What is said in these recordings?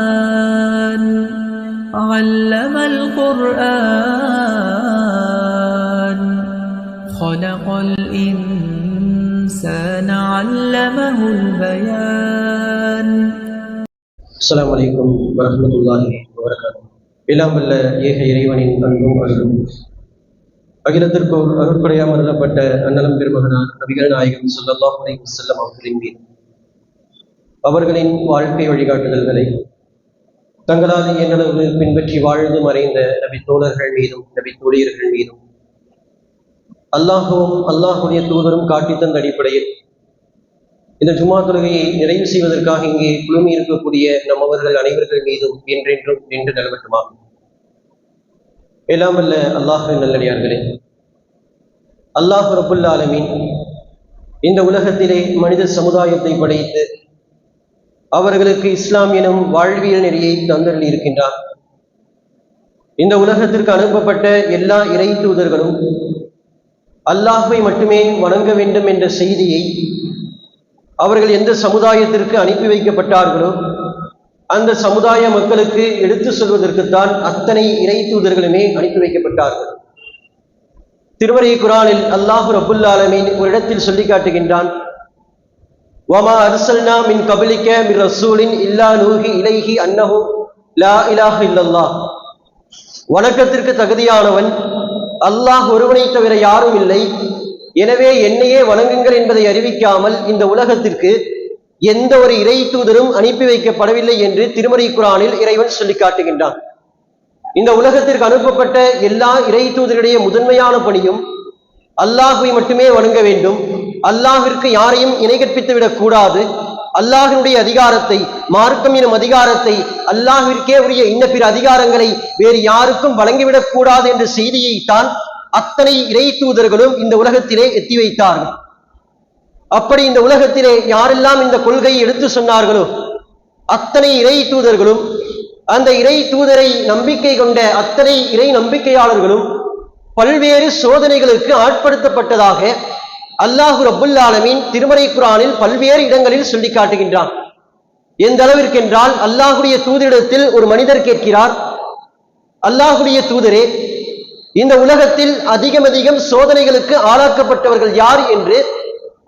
الرحمن علم القرآن خلق الإنسان علمه البيان அஸ்ஸலாமு அலைக்கும் வரஹ்மத்துல்லாஹி வபரகாத்துஹு எல்லாம் வல்ல ஏக இறைவனின் அன்பும் அருளும் அகிலத்திற்கோர் அருட்படையாம் அருளப்பட்ட அன்னலம் பெருமகனார் நபிகள் நாயகம் ஸல்லல்லாஹு அலைஹி வஸல்லம் அவர்களின் மீது அவர்களின் வாழ்க்கை வழிகாட்டுதல்களை தங்களால் இயன்றளவு பின்பற்றி வாழ்ந்து மறைந்த நபி தோழர்கள் மீதும் நபி தோழியர்கள் மீதும் அல்லாஹுவும் அல்லாஹுடைய தூதரும் காட்டித் தந்த அடிப்படையில் இந்த ஜுமா தொழுகையை நிறைவு செய்வதற்காக இங்கே குழுமி இருக்கக்கூடிய நம்மவர்கள் அனைவர்கள் மீதும் என்றென்றும் நின்று நிலவட்டுமாகும். எல்லாம் வல்ல அல்லாஹின் நல்லடியார்களே அல்லாஹ் ரபுல்லாலமின் ஆலமீன் இந்த உலகத்திலே மனித சமுதாயத்தை படைத்து அவர்களுக்கு இஸ்லாம் எனும் வாழ்வியல் நெறியை தந்தருளி இருக்கின்றார். இந்த உலகத்திற்கு அனுப்பப்பட்ட எல்லா இறை தூதர்களும் அல்லாஹை மட்டுமே வணங்க வேண்டும் என்ற செய்தியை அவர்கள் எந்த சமுதாயத்திற்கு அனுப்பி வைக்கப்பட்டார்களோ அந்த சமுதாய மக்களுக்கு எடுத்து சொல்வதற்குத்தான் அத்தனை இறை தூதர்களுமே அனுப்பி வைக்கப்பட்டார்கள். திருமறை குரானில் அல்லாஹு ரபுல் ஒரு இடத்தில் சொல்லி காட்டுகின்றான் வமா من மின் கபலிக்க மின் ரசூலின் இல்லா நூஹி இலைஹி لا லா இலாஹ இல்லல்லாஹ் வணக்கத்திற்கு தகுதியானவன் அல்லாஹ் ஒருவனை தவிர யாரும் இல்லை. எனவே என்னையே வணங்குங்கள் என்பதை அறிவிக்காமல் இந்த உலகத்திற்கு எந்த ஒரு இறை தூதரும் அனுப்பி வைக்கப்படவில்லை என்று திருமறை குரானில் இறைவன் சொல்லி காட்டுகின்றான். இந்த உலகத்திற்கு அனுப்பப்பட்ட எல்லா இறை தூதருடைய முதன்மையான பணியும் அல்லாஹுவை மட்டுமே வணங்க வேண்டும். அல்லாஹிற்கு யாரையும் இணை கற்பித்து விடக் கூடாது. அல்லாஹினுடைய அதிகாரத்தை மார்க்கம் எனும் அதிகாரத்தை அல்லாஹிற்கே உரிய இன்ன பிற அதிகாரங்களை வேறு யாருக்கும் வழங்கிவிடக் கூடாது என்ற செய்தியை தான் அத்தனை இறை தூதர்களும் இந்த உலகத்திலே எத்தி வைத்தார்கள். அப்படி இந்த உலகத்திலே யாரெல்லாம் இந்த கொள்கையை எடுத்து சொன்னார்களோ அத்தனை இறை தூதர்களும் அந்த இறை தூதரை நம்பிக்கை கொண்ட அத்தனை இறை நம்பிக்கையாளர்களும் பல்வேறு சோதனைகளுக்கு ஆட்படுத்தப்பட்டதாக அல்லாஹு ரபுல் ஆலமீன் திருமறை குரானில் பல்வேறு இடங்களில் சொல்லி காட்டுகின்றான் எந்த அளவிற்கு என்றால் அல்லாஹுடைய தூதரிடத்தில் ஒரு மனிதர் கேட்கிறார் அல்லாஹுடைய தூதரே இந்த உலகத்தில் அதிகம் அதிகம் சோதனைகளுக்கு ஆளாக்கப்பட்டவர்கள் யார் என்று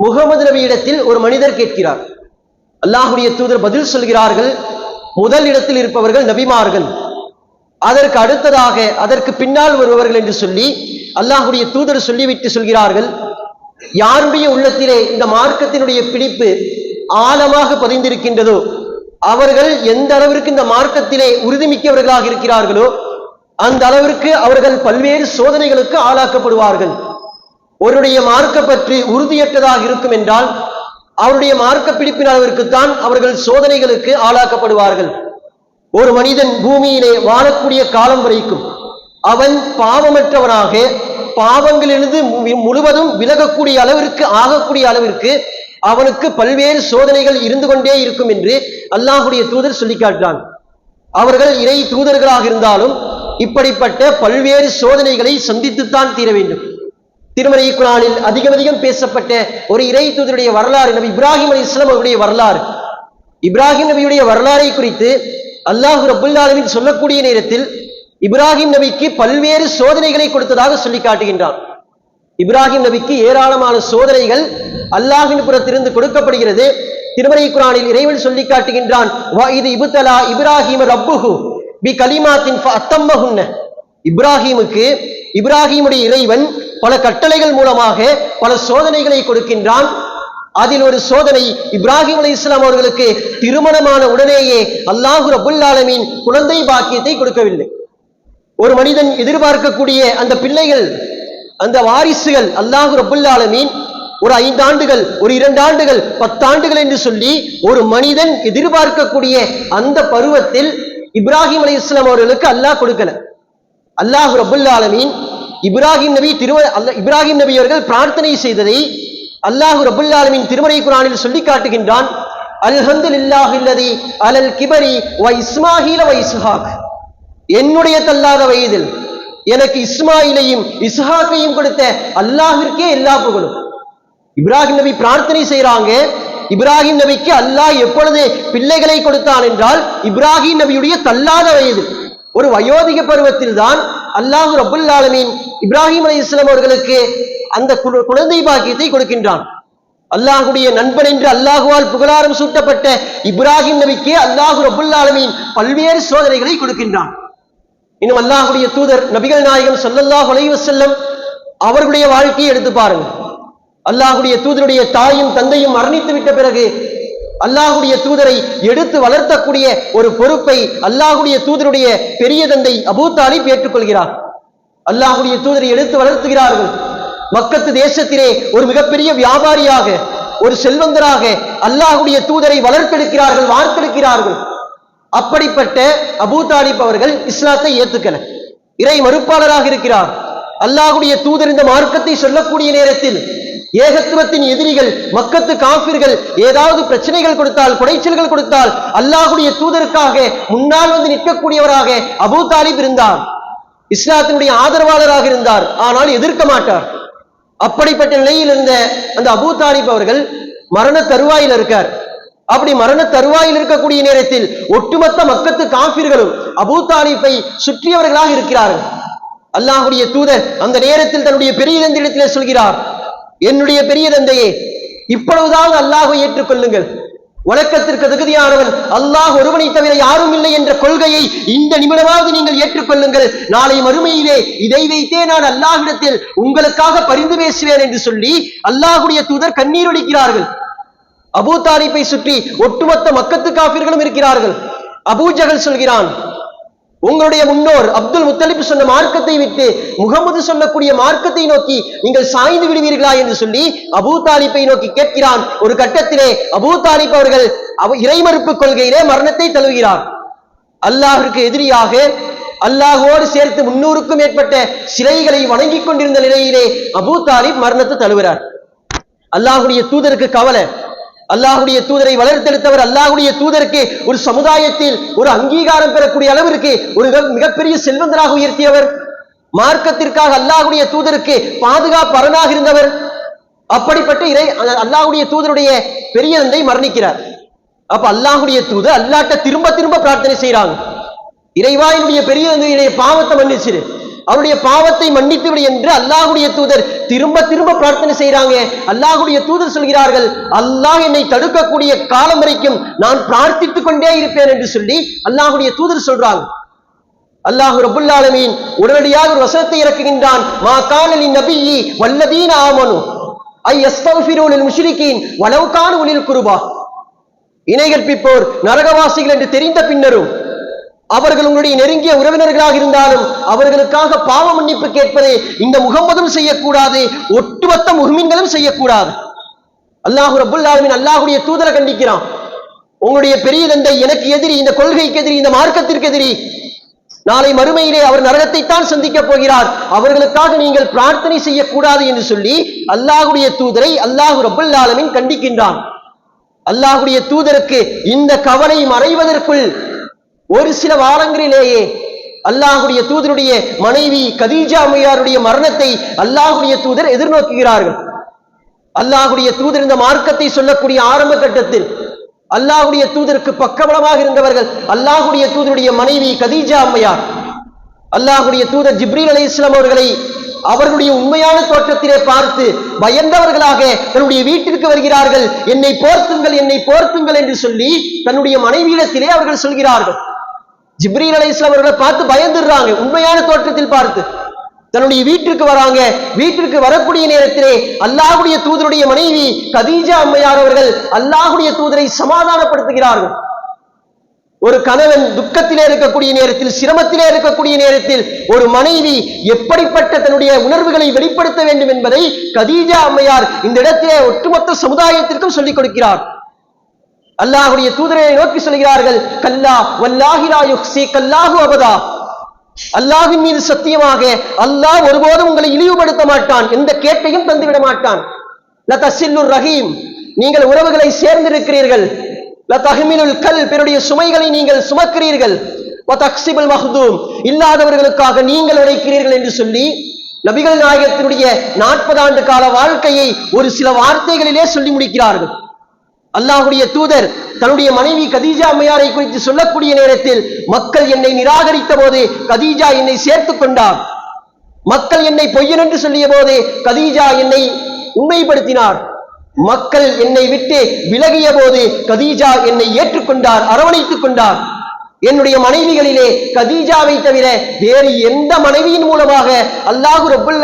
முகமது நபியிடத்தில் ஒரு மனிதர் கேட்கிறார். அல்லாஹுடைய தூதர் பதில் சொல்கிறார்கள் முதல் இடத்தில் இருப்பவர்கள் நபிமார்கள். அதற்கு அடுத்ததாக அதற்கு பின்னால் வருபவர்கள் என்று சொல்லி அல்லாஹுடைய தூதர் சொல்லிவிட்டு சொல்கிறார்கள் யாருடைய உள்ளத்திலே இந்த மார்க்கத்தினுடைய பிடிப்பு ஆழமாக பதிந்திருக்கின்றதோ அவர்கள் எந்த அளவிற்கு இந்த மார்க்கத்திலே உறுதிமிக்கவர்களாக இருக்கிறார்களோ அந்த அளவிற்கு அவர்கள் பல்வேறு சோதனைகளுக்கு ஆளாக்கப்படுவார்கள். ஒருடைய மார்க்க பற்றி உறுதியற்றதாக இருக்கும் என்றால் அவருடைய மார்க்க பிடிப்பின் அளவிற்குத்தான் அவர்கள் சோதனைகளுக்கு ஆளாக்கப்படுவார்கள். ஒரு மனிதன் பூமியிலே வாழக்கூடிய காலம் வரைக்கும் அவன் பாவமற்றவனாக பாவங்களிலிருந்து முழுவதும் விலகக்கூடிய அளவிற்கு ஆகக்கூடிய அளவிற்கு அவனுக்கு பல்வேறு சோதனைகள் இருந்து கொண்டே இருக்கும் என்று அல்லாஹுடைய தூதர் சொல்லி காட்டுறான் அவர்கள் இறை தூதர்களாக இருந்தாலும் இப்படிப்பட்ட பல்வேறு சோதனைகளை சந்தித்துத்தான் தீர வேண்டும். திருமலை குரானில் அதிகம் அதிகம் பேசப்பட்ட ஒரு இறை தூதருடைய வரலாறு நபி இப்ராஹிம் அலி இஸ்லாம் அவருடைய வரலாறு. இப்ராஹிம் நபியுடைய வரலாறை குறித்து அல்லாஹு ரபுல்லாலமின் சொல்லக்கூடிய நேரத்தில் இப்ராஹிம் நபிக்கு பல்வேறு சோதனைகளை கொடுத்ததாக சொல்லி காட்டுகின்றான். இப்ராஹிம் நபிக்கு ஏராளமான சோதனைகள் அல்லாஹின் புறத்திலிருந்து கொடுக்கப்படுகிறது. திருமறை குரானில் இறைவன் சொல்லி காட்டுகின்றான் இது இபுத்தலா இப்ராஹிம் ரப்புஹு பி கலிமாத்தின் அத்தம்மகுன்ன இப்ராஹிமுக்கு இப்ராஹிமுடைய இறைவன் பல கட்டளைகள் மூலமாக பல சோதனைகளை கொடுக்கின்றான். அதில் ஒரு சோதனை இப்ராஹிம் அலி இஸ்லாம் அவர்களுக்கு திருமணமான உடனேயே அல்லாஹு ரபுல் குழந்தை பாக்கியத்தை கொடுக்கவில்லை. ஒரு மனிதன் எதிர்பார்க்கக்கூடிய அந்த பிள்ளைகள் அந்த வாரிசுகள் அல்லாஹு ரபுல்லாலமீன் ஒரு ஐந்தாண்டுகள் ஒரு இரண்டு ஆண்டுகள் பத்தாண்டுகள் என்று சொல்லி ஒரு மனிதன் எதிர்பார்க்கக்கூடிய அந்த பருவத்தில் இப்ராஹிம் அலி இஸ்லாம் அவர்களுக்கு அல்லாஹ் கொடுக்கல. அல்லாஹ் ரபுல்லாலமீன் இப்ராஹிம் நபி திருவ அல்ல இப்ராஹிம் நபி அவர்கள் பிரார்த்தனை செய்ததை அல்லாஹு ரபுல் திருமறை குரானில் சொல்லி காட்டுகின்றான் அல்ஹந்து இல்லாஹில்லதி அலல் கிபரி வ இஸ்மாஹில வ இஸ்ஹாக். என்னுடைய தள்ளாத வயதில் எனக்கு இஸ்மாயிலையும் இஸ்ஹாக்கையும் கொடுத்த அல்லாஹிற்கே எல்லா புகழும். இப்ராஹிம் நபி பிரார்த்தனை செய்யறாங்க இப்ராஹிம் நபிக்கு அல்லாஹ் எப்பொழுது பிள்ளைகளை கொடுத்தான் என்றால் இப்ராஹிம் நபியுடைய தள்ளாத வயது ஒரு வயோதிக பருவத்தில் தான் அல்லாஹு ரபுல் ஆலமீன் இப்ராஹிம் அலி இஸ்லாம் அவர்களுக்கு அந்த குழந்தை பாக்கியத்தை கொடுக்கின்றான். அல்லாஹுடைய நண்பன் என்று அல்லாஹுவால் புகழாரம் சூட்டப்பட்ட இப்ராஹிம் நபிக்கு அல்லாஹு ரபுல் ஆலமீன் பல்வேறு சோதனைகளை கொடுக்கின்றான். இன்னும் அல்லாஹுடைய தூதர் நபிகள் நாயகம் ஸல்லல்லாஹு அலைஹி செல்லம் அவர்களுடைய வாழ்க்கையை எடுத்து பாருங்க. அல்லாஹுடைய தூதருடைய தாயும் தந்தையும் மரணித்து விட்ட பிறகு அல்லாஹுடைய தூதரை எடுத்து வளர்த்தக்கூடிய ஒரு பொறுப்பை அல்லாஹுடைய தூதருடைய பெரிய தந்தை அபூத்தாலி ஏற்றுக்கொள்கிறார். அல்லாஹுடைய தூதரை எடுத்து வளர்த்துகிறார்கள். மக்கத்து தேசத்திலே ஒரு மிகப்பெரிய வியாபாரியாக ஒரு செல்வந்தராக அல்லாஹுடைய தூதரை வளர்த்தெடுக்கிறார்கள் வார்த்தெடுக்கிறார்கள். அப்படிப்பட்ட அபூ தாலிப் அவர்கள் இஸ்லாத்தை ஏத்துக்கல இறை மறுப்பாளராக இருக்கிறார். அல்லாஹுடைய தூதர் இந்த மார்க்கத்தை சொல்லக்கூடிய நேரத்தில் ஏகத்துவத்தின் எதிரிகள் மக்கத்து காபிர்கள் ஏதாவது பிரச்சனைகள் கொடுத்தால் குடைச்சல்கள் கொடுத்தால் அல்லாஹுடைய தூதருக்காக முன்னால் வந்து நிற்கக்கூடியவராக அபூ தாலிப் இருந்தார். இஸ்லாத்தினுடைய ஆதரவாளராக இருந்தார். ஆனால் எதிர்க்க மாட்டார். அப்படிப்பட்ட நிலையில் இருந்த அந்த அபூ தாலிப் அவர்கள் மரண தருவாயில் இருக்கார். அப்படி மரண தருவாயில் இருக்கக்கூடிய நேரத்தில் ஒட்டுமொத்த மக்கத்து காபிர்களும் அபூ தாலிப்பை சுற்றியவர்களாக இருக்கிறார்கள். அல்லாஹுடைய தூதர் அந்த நேரத்தில் தன்னுடைய பெரிய தந்தையிடத்திலே சொல்கிறார் என்னுடைய பெரிய தந்தையே இப்பொழுதாவது அல்லாஹை ஏற்றுக்கொள்ளுங்கள். வழக்கத்திற்கு தகுதியானவன் அல்லாஹ் ஒருவனை தவிர யாரும் இல்லை என்ற கொள்கையை இந்த நிமிடமாவது நீங்கள் ஏற்றுக்கொள்ளுங்கள். நாளை மறுமையிலே இதை வைத்தே நான் அல்லாஹ்விடத்தில் உங்களுக்காக பரிந்து பேசுவேன் என்று சொல்லி அல்லாஹுடைய தூதர் கண்ணீர் ஒழிக்கிறார்கள் அபூ தாரிப்பை சுற்றி ஒட்டுமொத்த மக்கத்து காபிர்களும் இருக்கிறார்கள். அபூஜகல் சொல்கிறான் உங்களுடைய முன்னோர் அப்துல் முத்தலிப் சொன்ன மார்க்கத்தை விட்டு முகமது சொல்லக்கூடிய மார்க்கத்தை நோக்கி நீங்கள் சாய்ந்து விடுவீர்களா? என்று சொல்லி அபூ தாலிப்பை நோக்கி கேட்கிறான். ஒரு கட்டத்திலே அபூ தாலிப் அவர்கள் அவ இறைமறுப்பு கொள்கையிலே மரணத்தை தழுவுகிறார். அல்லாஹிற்கு எதிரியாக அல்லாஹோடு சேர்த்து முன்னூறுக்கும் மேற்பட்ட சிலைகளை வணங்கிக் கொண்டிருந்த நிலையிலே அபூ தாலிப் மரணத்தை தழுவுகிறார் அல்லாஹுடைய தூதருக்கு கவலை அல்லாஹுடைய தூதரை வளர்த்தெடுத்தவர் அல்லாஹுடைய தூதருக்கு ஒரு சமுதாயத்தில் ஒரு அங்கீகாரம் பெறக்கூடிய அளவிற்கு ஒரு மிகப்பெரிய செல்வந்தராக உயர்த்தியவர். மார்க்கத்திற்காக அல்லாஹுடைய தூதருக்கு பாதுகாப்பு அரணாக இருந்தவர். அப்படிப்பட்ட இறை அல்லாஹுடைய தூதருடைய பெரிய தந்தை மரணிக்கிறார். அப்ப அல்லாஹுடைய தூதர் அல்லாட்ட திரும்ப திரும்ப பிரார்த்தனை செய்யறாங்க இறைவா என்னுடைய பெரிய தந்தையுடைய பாவத்தை மன்னிச்சிரு. அவருடைய பாவத்தை மன்னித்து விடு என்று அல்லாஹுடைய தூதர் திரும்ப திரும்ப பிரார்த்தனை செய்கிறாங்க. அல்லாஹுடைய தூதர் சொல்கிறார்கள் அல்லாஹ் என்னை தடுக்கக்கூடிய காலம் வரைக்கும் நான் பிரார்த்தித்துக் கொண்டே இருப்பேன் என்று சொல்லி அல்லாஹுடைய தூதர் சொல்றாங்க. அல்லாஹு ரபுல்லாலமீன் உடனடியாக ஒரு வசனத்தை இறக்குகின்றான். மா காலலி நபியி வல்லதீன ஆமனு ஐ யஸ்தக்ஃபிரு லில் முஷ்ரிகீன் வலவ் உலில் குருபா. இணை கற்பிப்போர் நரகவாசிகள் என்று தெரிந்த பின்னரும் அவர்கள் உங்களுடைய நெருங்கிய உறவினர்களாக இருந்தாலும் அவர்களுக்காக பாவ மன்னிப்பு கேட்பதை இந்த முகம்மதும் செய்யக்கூடாது ஒட்டுமொத்த முஹ்மின்களும் செய்யக்கூடாது. அல்லாஹு ரபுல் அல்லாஹுடைய தூதரை கண்டிக்கிறான். உங்களுடைய பெரிய தந்தை எனக்கு எதிரி இந்த கொள்கைக்கு எதிரி இந்த மார்க்கத்திற்கு எதிரி. நாளை மறுமையிலே அவர் நரகத்தை தான் சந்திக்கப் போகிறார். அவர்களுக்காக நீங்கள் பிரார்த்தனை செய்யக்கூடாது என்று சொல்லி அல்லாஹுடைய தூதரை அல்லாஹு ரபுல் கண்டிக்கின்றான். அல்லாஹுடைய தூதருக்கு இந்த கவலை மறைவதற்குள் ஒரு சில வாரங்களிலேயே அல்லாஹுடைய தூதருடைய மனைவி கதீஜா அம்மையாருடைய மரணத்தை அல்லாஹுடைய தூதர் எதிர்நோக்குகிறார்கள். அல்லாஹுடைய தூதர் இந்த மார்க்கத்தை சொல்லக்கூடிய ஆரம்ப கட்டத்தில் அல்லாஹுடைய தூதருக்கு பக்கபலமாக இருந்தவர்கள் அல்லாஹுடைய தூதருடைய மனைவி கதீஜா அம்மையார். அல்லாஹுடைய தூதர் ஜிப்ரீல் அலி இஸ்லாம் அவர்களை அவர்களுடைய உண்மையான தோற்றத்திலே பார்த்து பயந்தவர்களாக தன்னுடைய வீட்டிற்கு வருகிறார்கள். என்னை போர்த்துங்கள் என்னை போர்த்துங்கள் என்று சொல்லி தன்னுடைய மனைவியிடத்திலே அவர்கள் சொல்கிறார்கள். ஜிப்ரீல் அலை அவர்களை பார்த்து பயந்துடுறாங்க. உண்மையான தோற்றத்தில் பார்த்து. தன்னுடைய வீட்டிற்கு வராங்க. வீட்டிற்கு வரக்கூடிய நேரத்திலே அல்லாஹுடைய தூதருடைய மனைவி கதீஜா அம்மையார் அவர்கள் அல்லாஹுடைய தூதரை சமாதானப்படுத்துகிறார்கள். ஒரு கணவன் துக்கத்திலே இருக்கக்கூடிய நேரத்தில் சிரமத்திலே இருக்கக்கூடிய நேரத்தில் ஒரு மனைவி எப்படிப்பட்ட தன்னுடைய உணர்வுகளை வெளிப்படுத்த வேண்டும் என்பதை கதீஜா அம்மையார் இந்த இடத்திலே ஒட்டுமொத்த சமுதாயத்திற்கும் சொல்லிக் கொடுக்கிறார். அல்லாஹுடைய தூதரை நோக்கி சொல்கிறார்கள் கல்லா வல்லாஹிலா யுக்ஸி கல்லாஹு அபதா. அல்லாஹின் மீது சத்தியமாக அல்லாஹ் ஒருபோதும் உங்களை இழிவுபடுத்த மாட்டான் எந்த கேட்டையும் தந்துவிட மாட்டான். லதசில்லுர் ரஹீம் நீங்கள் உறவுகளை சேர்ந்திருக்கிறீர்கள். லதஹ்மிலுல் கல் பிறருடைய சுமைகளை நீங்கள் சுமக்கிறீர்கள். வதக்சிபுல் மஹ்தூம் இல்லாதவர்களுக்காக நீங்கள் உழைக்கிறீர்கள் என்று சொல்லி நபிகள் நாயகத்தினுடைய நாற்பது ஆண்டு கால வாழ்க்கையை ஒரு சில வார்த்தைகளிலே சொல்லி முடிக்கிறார்கள். அல்லாஹுடைய தூதர் தன்னுடைய மனைவி கதீஜா அம்மையாரை குறித்து சொல்லக்கூடிய நேரத்தில் மக்கள் என்னை நிராகரித்த போது கதீஜா என்னை சேர்த்துக் கொண்டார். மக்கள் என்னை பொய்யன் என்று சொல்லிய போது கதீஜா என்னை உண்மைப்படுத்தினார். மக்கள் என்னை விட்டு விலகிய போது கதீஜா என்னை ஏற்றுக்கொண்டார் அரவணைத்துக் கொண்டார். என்னுடைய மனைவிகளிலே கதீஜாவை தவிர வேறு எந்த மனைவியின் மூலமாக அல்லாஹு ரப்புல்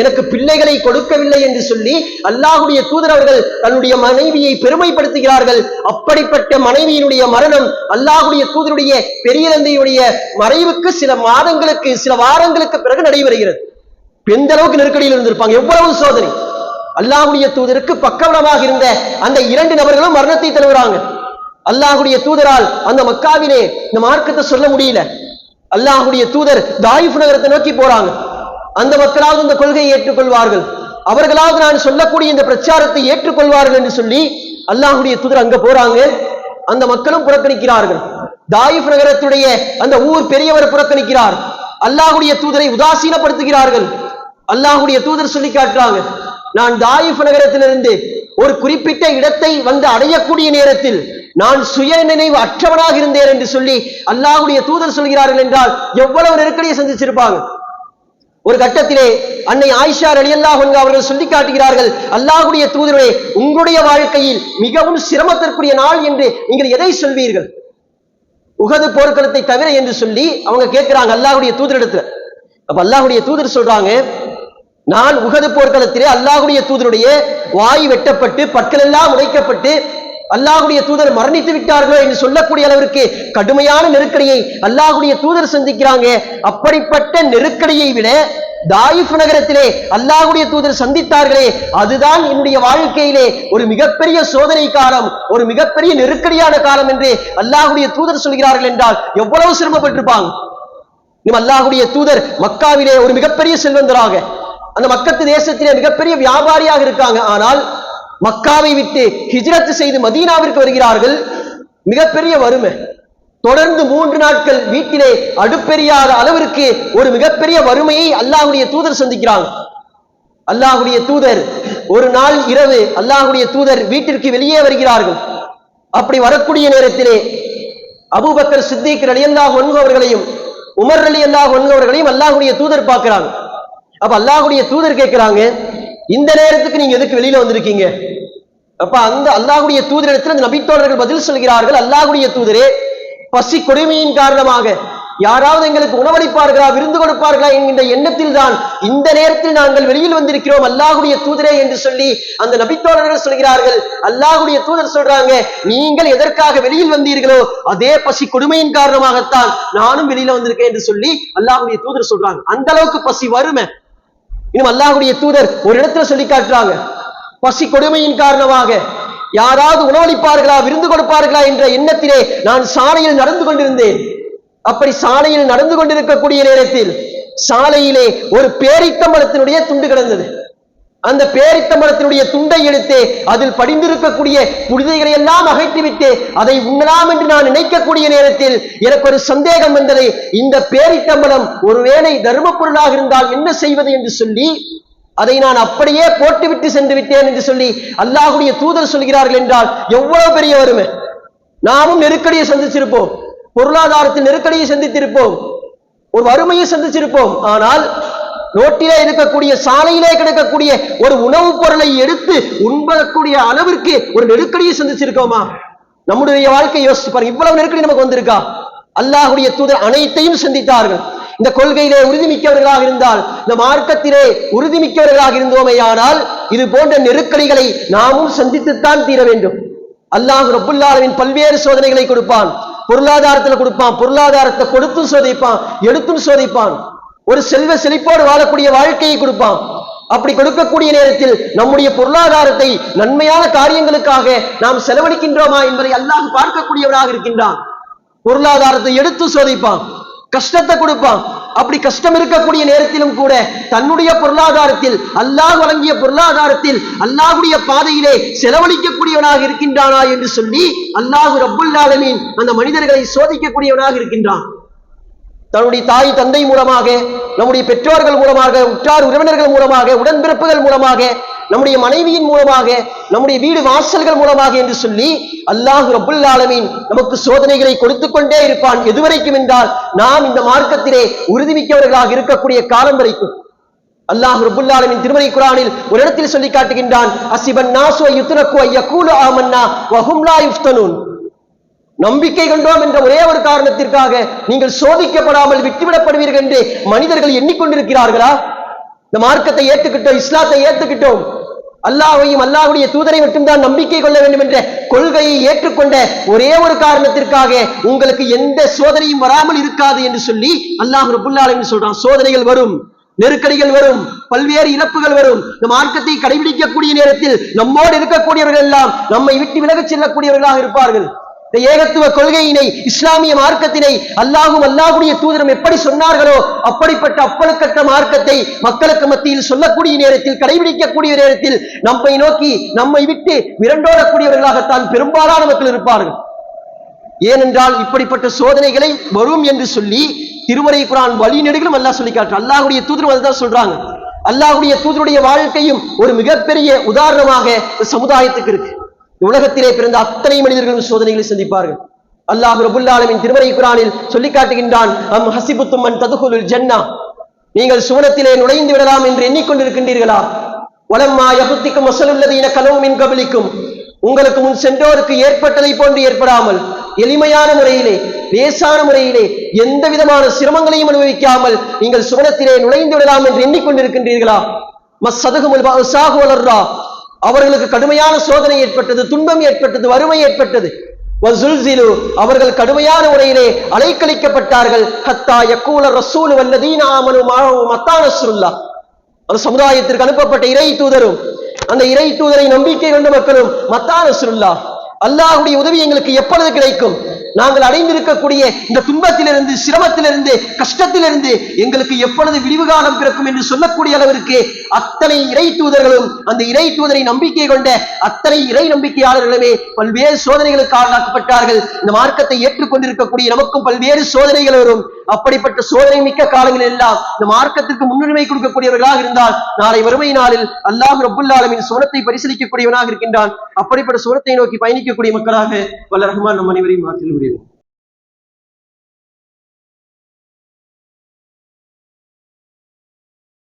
எனக்கு பிள்ளைகளை கொடுக்கவில்லை என்று சொல்லி அல்லாஹுடைய தூதர் அவர்கள் தன்னுடைய மனைவியை பெருமைப்படுத்துகிறார்கள். அப்படிப்பட்ட மனைவியினுடைய மரணம் அல்லாஹுடைய தூதருடைய பெரிய தந்தையுடைய மறைவுக்கு சில மாதங்களுக்கு சில வாரங்களுக்கு பிறகு நடைபெறுகிறது. எந்த அளவுக்கு நெருக்கடியில் இருந்திருப்பாங்க? எவ்வளவு சோதனை. அல்லாஹுடைய தூதருக்கு பக்கவனமாக இருந்த அந்த இரண்டு நபர்களும் மரணத்தை தழுவுறாங்க. அல்லாஹுடைய தூதரால் அந்த மக்காவிலே இந்த மார்க்கத்தை சொல்ல முடியல. அல்லாஹுடைய தூதர் தாயிஃப் நகரத்தை நோக்கி போறாங்க. அந்த மக்களாவது இந்த கொள்கையை ஏற்றுக்கொள்வார்கள். அவர்களாவது நான் சொல்லக்கூடிய இந்த பிரச்சாரத்தை ஏற்றுக்கொள்வார்கள் என்று சொல்லி அல்லாஹுடைய தூதர் அங்க போறாங்க. அந்த மக்களும் புறக்கணிக்கிறார்கள். தாயிஃப் நகரத்துடைய அந்த ஊர் பெரியவர் புறக்கணிக்கிறார். அல்லாஹுடைய தூதரை உதாசீனப்படுத்துகிறார்கள். அல்லாஹுடைய தூதர் சொல்லி காட்டுறாங்க. நான் தாயிஃப் நகரத்திலிருந்து ஒரு குறிப்பிட்ட இடத்தை வந்து அடையக்கூடிய நேரத்தில் நான் சுய நினைவு அற்றவனாக இருந்தேன் என்று சொல்லி அல்லாஹுடைய தூதர் சொல்கிறார்கள் என்றால் எவ்வளவு நெருக்கடியை சந்திச்சிருப்பாங்க? ஒரு கட்டத்திலே அன்னை ஆயிஷா அலியல்லாஹ் அவர்கள் சொல்லி காட்டுகிறார்கள் அல்லாஹுடைய தூதரே உங்களுடைய வாழ்க்கையில் மிகவும் சிரமத்திற்குரிய நாள் என்று நீங்கள் எதை சொல்வீர்கள்? உகது போர்க்களத்தை தவிர என்று சொல்லி அவங்க கேட்கிறாங்க அல்லாஹுடைய தூதரிடத்துல. அப்ப அல்லாஹுடைய தூதர் சொல்றாங்க நான் உகது போர்க்களத்திலே அல்லாஹுடைய தூதருடைய வாய் வெட்டப்பட்டு பற்கள் எல்லாம் உடைக்கப்பட்டு அல்லாஹுடைய தூதர் மரணித்து விட்டார்களோ என்று சொல்லக்கூடிய அளவிற்கு கடுமையான நெருக்கடியை அல்லாஹுடைய தூதர் சந்திக்கிறாங்க. அப்படிப்பட்ட நெருக்கடியை விட தாயிஃப் நகரத்திலே அல்லாஹுடைய தூதர் சந்தித்தார்களே அதுதான் என்னுடைய வாழ்க்கையிலே ஒரு மிகப்பெரிய சோதனை காலம் ஒரு மிகப்பெரிய நெருக்கடியான காலம் என்று அல்லாஹுடைய தூதர் சொல்கிறார்கள் என்றால் எவ்வளவு சிரமப்பட்டிருப்பாங்க? இன்னும் அல்லாஹுடைய தூதர் மக்காவிலே ஒரு மிகப்பெரிய செல்வந்தராக அந்த மக்கத்து தேசத்திலே மிகப்பெரிய வியாபாரியாக இருக்காங்க. ஆனால் மக்காவை விட்டு ஹிஜ்ரத் செய்து மதீனாவிற்கு வருகிறார்கள். மிகப்பெரிய வறுமை. தொடர்ந்து மூன்று நாட்கள் வீட்டிலே அடுப்பெரியாத அளவிற்கு ஒரு மிகப்பெரிய வறுமையை அல்லாஹுடைய தூதர் சந்திக்கிறாங்க அல்லாஹுடைய தூதர் ஒரு நாள் இரவு அல்லாஹுடைய தூதர் வீட்டிற்கு வெளியே வருகிறார்கள். அப்படி வரக்கூடிய நேரத்திலே அபுபக்கர் சித்திக் ரலியல்லாஹு அன்ஹு அவர்களையும் உமர் ரலியல்லாஹு அன்ஹு அவர்களையும் அல்லாஹ்வுடைய தூதர் பார்க்கிறாங்க. அப்ப அல்லாஹுடைய தூதர் கேட்கிறாங்க இந்த நேரத்துக்கு நீங்க எதுக்கு வெளியில வந்திருக்கீங்க? அப்ப அந்த அல்லாஹுடைய தூதரிடத்தில் அந்த நபித்தோழர்கள் பதில் சொல்கிறார்கள் அல்லாஹுடைய தூதரே பசி கொடுமையின் காரணமாக. யாராவது எங்களுக்கு உணவளிப்பார்களா விருந்து கொடுப்பார்களா என்கின்ற எண்ணத்தில் தான் இந்த நேரத்தில் நாங்கள் வெளியில் வந்திருக்கிறோம் அல்லாஹுடைய தூதரே என்று சொல்லி அந்த நபித்தோழர்கள் சொல்கிறார்கள். அல்லாஹுடைய தூதர் சொல்றாங்க நீங்கள் எதற்காக வெளியில் வந்தீர்களோ அதே பசி கொடுமையின் காரணமாகத்தான் நானும் வெளியில வந்திருக்கேன் என்று சொல்லி அல்லாஹுடைய தூதர் சொல்றாங்க. அந்த அளவுக்கு பசி வறுமை இன்னும் அல்லாஹுடைய தூதர் ஒரு இடத்துல சொல்லி காட்டுறாங்க. பசி கொடுமையின் காரணமாக. யாராவது உணவளிப்பார்களா விருந்து கொடுப்பார்களா என்ற எண்ணத்திலே நான் சாலையில் நடந்து கொண்டிருந்தேன். அப்படி சாலையில் நடந்து கொண்டிருக்கக்கூடிய நேரத்தில் சாலையிலே ஒரு பேரித்தம்பளத்தினுடைய துண்டு கிடந்தது. அந்த பேரித்தம்பளத்தினுடைய துண்டை எடுத்து அதில் படிந்திருக்கக்கூடிய புனிதைகளை எல்லாம் அகைத்துவிட்டு அதை உண்ணலாம் என்று நான் நினைக்கக்கூடிய நேரத்தில் எனக்கு ஒரு சந்தேகம் வந்தது. இந்த பேரித்தம்பளம் ஒருவேளை தர்ம பொருளாக இருந்தால் என்ன செய்வது என்று சொல்லி அதை நான் அப்படியே போட்டுவிட்டு சென்று விட்டேன் என்று சொல்லி அல்லாஹுடைய தூதர் சொல்கிறார்கள் என்றால் எவ்வளவு பெரிய வறுமை. நாமும் நெருக்கடியை சந்திச்சிருப்போம். பொருளாதாரத்தில் நெருக்கடியை சந்தித்திருப்போம். ஒரு வறுமையை சந்திச்சிருப்போம். ஆனால் ரோட்டிலே இருக்கக்கூடிய சாலையிலே கிடக்கக்கூடிய ஒரு உணவுப் பொருளை எடுத்து உண்பதக்கூடிய அளவிற்கு ஒரு நெருக்கடியை சந்திச்சிருக்கோமா? நம்முடைய வாழ்க்கை யோசிச்சு பாருங்க இவ்வளவு நெருக்கடி நமக்கு வந்திருக்கா? அல்லாஹுடைய தூதர் அனைத்தையும் சந்தித்தார்கள். இந்த கொள்கையிலே உறுதிமிக்கவர்களாக இருந்தால் இந்த மார்க்கத்திலே உறுதிமிக்கவர்களாக இருந்தோமேயானால் இது போன்ற நெருக்கடிகளை நாமும் சந்தித்துத்தான் தீர வேண்டும். அல்லாஹ் ரபுல்லாலவின் பல்வேறு சோதனைகளை கொடுப்பான். பொருளாதாரத்துல கொடுப்பான் பொருளாதாரத்தை கொடுத்தும் சோதிப்பான் எடுத்தும் சோதிப்பான். ஒரு செல்வ செழிப்போடு வாழக்கூடிய வாழ்க்கையை கொடுப்பான். அப்படி கொடுக்கக்கூடிய நேரத்தில் நம்முடைய பொருளாதாரத்தை நன்மையான காரியங்களுக்காக நாம் செலவழிக்கின்றோமா என்பதை அல்லாஹ் பார்க்கக்கூடியவனாக இருக்கின்றான். பொருளாதாரத்தை எடுத்து சோதிப்பான் கஷ்டத்தை கொடுப்பான். அப்படி கஷ்டம் இருக்கக்கூடிய நேரத்திலும் கூட தன்னுடைய பொருளாதாரத்தில் அல்லாஹ் வழங்கிய பொருளாதாரத்தில் அல்லாஹுடைய பாதையிலே செலவழிக்கக்கூடியவனாக இருக்கின்றானா என்று சொல்லி அல்லாஹ் ரப்புல் அந்த மனிதர்களை சோதிக்கக்கூடியவனாக இருக்கின்றான். தன்னுடைய தாய் தந்தை மூலமாக நம்முடைய பெற்றோர்கள் மூலமாக உற்றார் உறவினர்கள் மூலமாக உடன்பிறப்புகள் மூலமாக நம்முடைய மனைவியின் மூலமாக நம்முடைய வீடு வாசல்கள் மூலமாக என்று சொல்லி அல்லாஹ் ரபுல் ஆலமீன் நமக்கு சோதனைகளை கொடுத்து கொண்டே இருப்பான். எதுவரைக்கும் என்றால் நாம் இந்த மார்க்கத்திலே உறுதிமிக்கவர்களாக இருக்கக்கூடிய காலம் வரைக்கும். அல்லாஹ் ரபுல் ஆலமின் திருமலை குரானில் ஒரு இடத்தில் சொல்லி காட்டுகின்றான் அசிபன் நாசு யுத்ரக்கு ஐயகூலு ஆமன்னா வஹும்லா யுஃப்தனூன். நம்பிக்கை கொண்டோம் என்ற ஒரே ஒரு காரணத்திற்காக நீங்கள் சோதிக்கப்படாமல் விட்டுவிடப்படுவீர்கள் என்று மனிதர்கள் எண்ணிக்கொண்டிருக்கிறார்களா? இந்த மார்க்கத்தை ஏற்றுக்கிட்டோம் இஸ்லாத்தை ஏற்றுக்கிட்டோம் அல்லாஹையும் அல்லாஹுடைய தூதரை மட்டும்தான் நம்பிக்கை கொள்ள வேண்டும் என்ற கொள்கையை ஏற்றுக்கொண்ட ஒரே ஒரு காரணத்திற்காக உங்களுக்கு எந்த சோதனையும் வராமல் இருக்காது என்று சொல்லி அல்லாஹ் ரபுல்லாலும் சொல்றான். சோதனைகள் வரும் நெருக்கடிகள் வரும் பல்வேறு இழப்புகள் வரும். இந்த மார்க்கத்தை கடைபிடிக்கக்கூடிய நேரத்தில் நம்மோடு இருக்கக்கூடியவர்கள் எல்லாம் நம்மை விட்டு விலகச் செல்லக்கூடியவர்களாக இருப்பார்கள். இந்த ஏகத்துவ கொள்கையினை இஸ்லாமிய மார்க்கத்தினை அல்லாஹும் அல்லாஹுடைய தூதரம் எப்படி சொன்னார்களோ அப்படிப்பட்ட அப்பழுக்கற்ற மார்க்கத்தை மக்களுக்கு மத்தியில் சொல்லக்கூடிய நேரத்தில் கடைபிடிக்கக்கூடிய நேரத்தில் நம்மை நோக்கி நம்மை விட்டு விரண்டோடக்கூடியவர்களாகத்தான் பெரும்பாலான மக்கள் இருப்பார்கள். ஏனென்றால் இப்படிப்பட்ட சோதனைகளை வரும் என்று சொல்லி திருமறை குரான் வழிநெடுகளும் அல்லாஹ் சொல்லி காட்டுறான். அல்லாஹுடைய தூதரும் அதுதான் சொல்றாங்க. அல்லாஹுடைய தூதருடைய வாழ்க்கையும் ஒரு மிகப்பெரிய உதாரணமாக சமுதாயத்துக்கு இருக்கு. உலகத்திலே பிறந்த அத்தனை மனிதர்களும் சோதனைகளை சந்திப்பார்கள். அல்லாஹ் ரபுல்லாலமின் திருமறை குரானில் சொல்லி காட்டுகின்றான் அம் ஹசிபுத்தும் ததுகுலுல் ஜன்னா. நீங்கள் சுவனத்திலே நுழைந்து விடலாம் என்று எண்ணிக்கொண்டிருக்கின்றீர்களா? வளம்மா யகுத்திக்கும் மசலுள்ளதீன கனவுமின் கபலிக்கும். உங்களுக்கு முன் சென்றோருக்கு ஏற்பட்டதை போன்று ஏற்படாமல் எளிமையான முறையிலே லேசான முறையிலே எந்த விதமான சிரமங்களையும் அனுபவிக்காமல் நீங்கள் சுவனத்திலே நுழைந்து விடலாம் என்று எண்ணிக்கொண்டிருக்கின்றீர்களா? மஸ்ஸதுகுமுல் பஅசாஹு வலர்ரா. அவர்களுக்கு கடுமையான சோதனை ஏற்பட்டது துன்பம் ஏற்பட்டது வறுமை ஏற்பட்டது. வஸுல்சிலு அவர்கள் கடுமையான உரையிலே அலைக்கழிக்கப்பட்டார்கள். ஹத்தா யக்கூல ரசூல் வல்லதீன ஆமனு மாஹு அந்த சமுதாயத்திற்கு அனுப்பப்பட்ட இறை தூதரும் அந்த இறை தூதரை நம்பிக்கை கொண்ட மக்களும் மத்தா நஸ்ருல்லா. அல்லாஹ்வுடைய உதவி எங்களுக்கு எப்பொழுது கிடைக்கும்? நாங்கள் அடைந்திருக்கக்கூடிய இந்த துன்பத்திலிருந்து சிரமத்திலிருந்து கஷ்டத்திலிருந்து எங்களுக்கு எப்பொழுது விரிவு காலம் பிறக்கும் என்று சொல்லக்கூடிய அளவிற்கு அத்தனை இறை தூதர்களும் அந்த இறை தூதரை நம்பிக்கை கொண்ட அத்தனை இறை நம்பிக்கையாளர்களுமே பல்வேறு சோதனைகளுக்கு ஆளாக்கப்பட்டார்கள் இந்த மார்க்கத்தை ஏற்றுக்கொண்டிருக்கக்கூடிய நமக்கும் பல்வேறு சோதனைகள் வரும் அப்படிப்பட்ட சோதனை மிக்க காலங்களில் எல்லாம் இந்த மார்க்கத்திற்கு முன்னுரிமை கொடுக்கக்கூடியவர்களாக இருந்தால் நாளை வறுமை நாளில் அல்லாஹ் ரபுல்லாலமின் சுரத்தை சோனத்தை பரிசீலிக்கக்கூடியவனாக இருக்கின்றான். அப்படிப்பட்ட சோனத்தை நோக்கி பயணிக்கக்கூடிய மக்களாக வல்ல ரஹ்மான் நம் அனைவரையும் மாற்றில் முடியும் you.